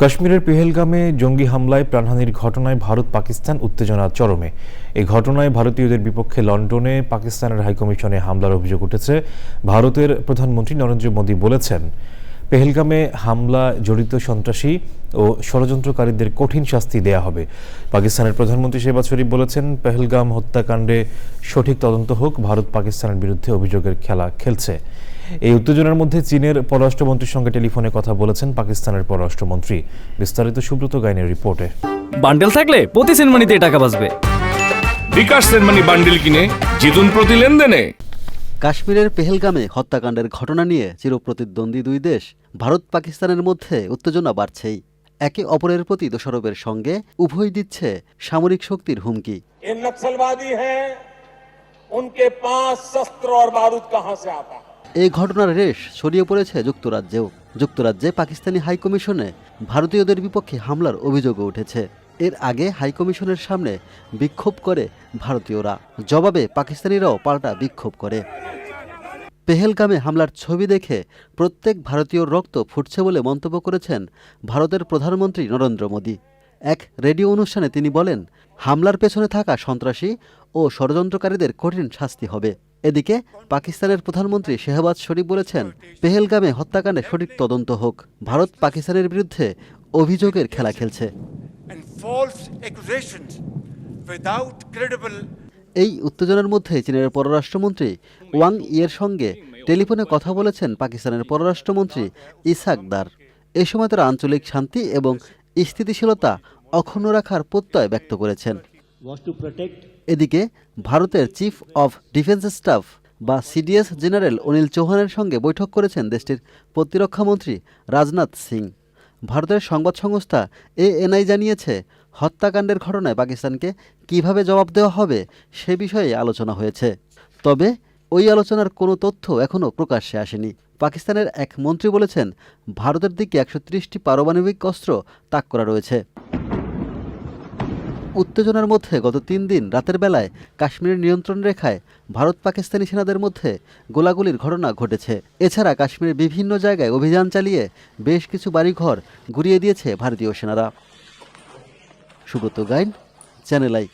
কাশ্মীরের পেহেলগামে জঙ্গি হামলায় প্রাণহানির ঘটনায় ভারত, পাকিস্তান উত্তেজনা চরমে। এই ঘটনায় ভারতীয়দের বিপক্ষে লন্ডনে পাকিস্তানের হাইকমিশনে হামলার অভিযোগ উঠেছে। ভারতের প্রধানমন্ত্রী নরেন্দ্র মোদী বলেছেন পেহেলগামে হামলা জড়িত সন্ত্রাসী ও ষড়যন্ত্রকারীদের কঠিন শাস্তি দেয়া হবে। পাকিস্তানের প্রধানমন্ত্রী শেবাজ শরীফ বলেছেন পেহেলগাম হত্যাকাণ্ডে সঠিক তদন্ত হোক ভারত পাকিস্তানের বিরুদ্ধে অভিযোগের খেলা খেলছে। এই উত্তেজনার মধ্যে চীনের পররাষ্ট্রমন্ত্রীর সঙ্গে টেলিফোনে কথা বলেছেন পাকিস্তানের পররাষ্ট্রমন্ত্রী। বিস্তারিত সুব্রত গাইনের রিপোর্টে। বান্ডেল থাকলে প্রতি সেনমানিতে টাকা বাঁচবে। বিকাশ সেনমানি বান্ডিল কিনে জিতুন প্রতি লেনদেনে। কাশ্মীরের পেহেলগামে হত্যাকাণ্ডের ঘটনা নিয়ে চিরপ্রতিদ্বন্দ্বী দুই দেশ ভারত পাকিস্তানের মধ্যে উত্তেজনা বাড়ছেই। একে অপরের প্রতি দোষারোপের সঙ্গে উভয় দিচ্ছে সামরিক শক্তির হুমকি। এই ঘটনার রেশ ছড়িয়ে পড়েছে যুক্তরাজ্যেও। যুক্তরাজ্যে পাকিস্তানি হাইকমিশনে ভারতীয়দের বিপক্ষে হামলার অভিযোগও উঠেছে। এর আগে হাইকমিশনের সামনে বিক্ষোভ করে ভারতীয়রা। জবাবে পাকিস্তানিরাও পাল্টা বিক্ষোভ করে। পেহেলগামে হামলার ছবি দেখে প্রত্যেক ভারতীয় রক্ত ফুটছে বলে মন্তব্য করেছেন ভারতের প্রধানমন্ত্রী নরেন্দ্র মোদী। এক রেডিও অনুষ্ঠানে তিনি বলেন, হামলার পেছনে থাকা সন্ত্রাসী ও ষড়যন্ত্রকারীদের কঠিন শাস্তি হবে। এদিকে পাকিস্তানের প্রধানমন্ত্রী শেহবাজ শরীফ বলেছেন, পেহেলগামে হত্যাকাণ্ডে সঠিক তদন্ত হোক। ভারত পাকিস্তানের বিরুদ্ধে অভিযোগের খেলা খেলছে। এই উত্তেজনার মধ্যে চীনের পররাষ্ট্রমন্ত্রী ওয়াং ইয়ের সঙ্গে টেলিফোনে কথা বলেছেন পাকিস্তানের পররাষ্ট্রমন্ত্রী ইসাক দার। এ সময় তারা আঞ্চলিক শান্তি এবং স্থিতিশীলতা অক্ষুণ্ণ রাখার প্রত্যয় ব্যক্ত করেছেন। এদিকে ভারতের চিফ অফ ডিফেন্স স্টাফ বা সিডিএস জেনারেল অনিল চৌহানের সঙ্গে বৈঠক করেছেন দেশটির প্রতিরক্ষামন্ত্রী রাজনাথ সিং। ভারতের সংবাদ সংস্থা এএনআই জানিয়েছে, হত্যাকাণ্ডের ঘটনায় পাকিস্তানকে কীভাবে জবাব দেওয়া হবে সে বিষয়ে আলোচনা হয়েছে। তবে ওই আলোচনার কোনো তথ্য এখনও প্রকাশ্যে আসেনি। পাকিস্তানের এক মন্ত্রী বলেছেন, ভারতের দিকে একশো ত্রিশটি পারমাণবিক অস্ত্র তাক করা রয়েছে। উত্তেজনার মধ্যে গত তিন দিন রাতের বেলায় কাশ্মীরের নিয়ন্ত্রণ রেখায় ভারত পাকিস্তানি সেনাদের মধ্যে গোলাগুলির ঘটনা ঘটেছে। এছাড়া কাশ্মীরের বিভিন্ন জায়গায় অভিযান চালিয়ে বেশ কিছু বাড়িঘর গুড়িয়ে দিয়েছে ভারতীয় সেনারা। Subrata Gain, channel I.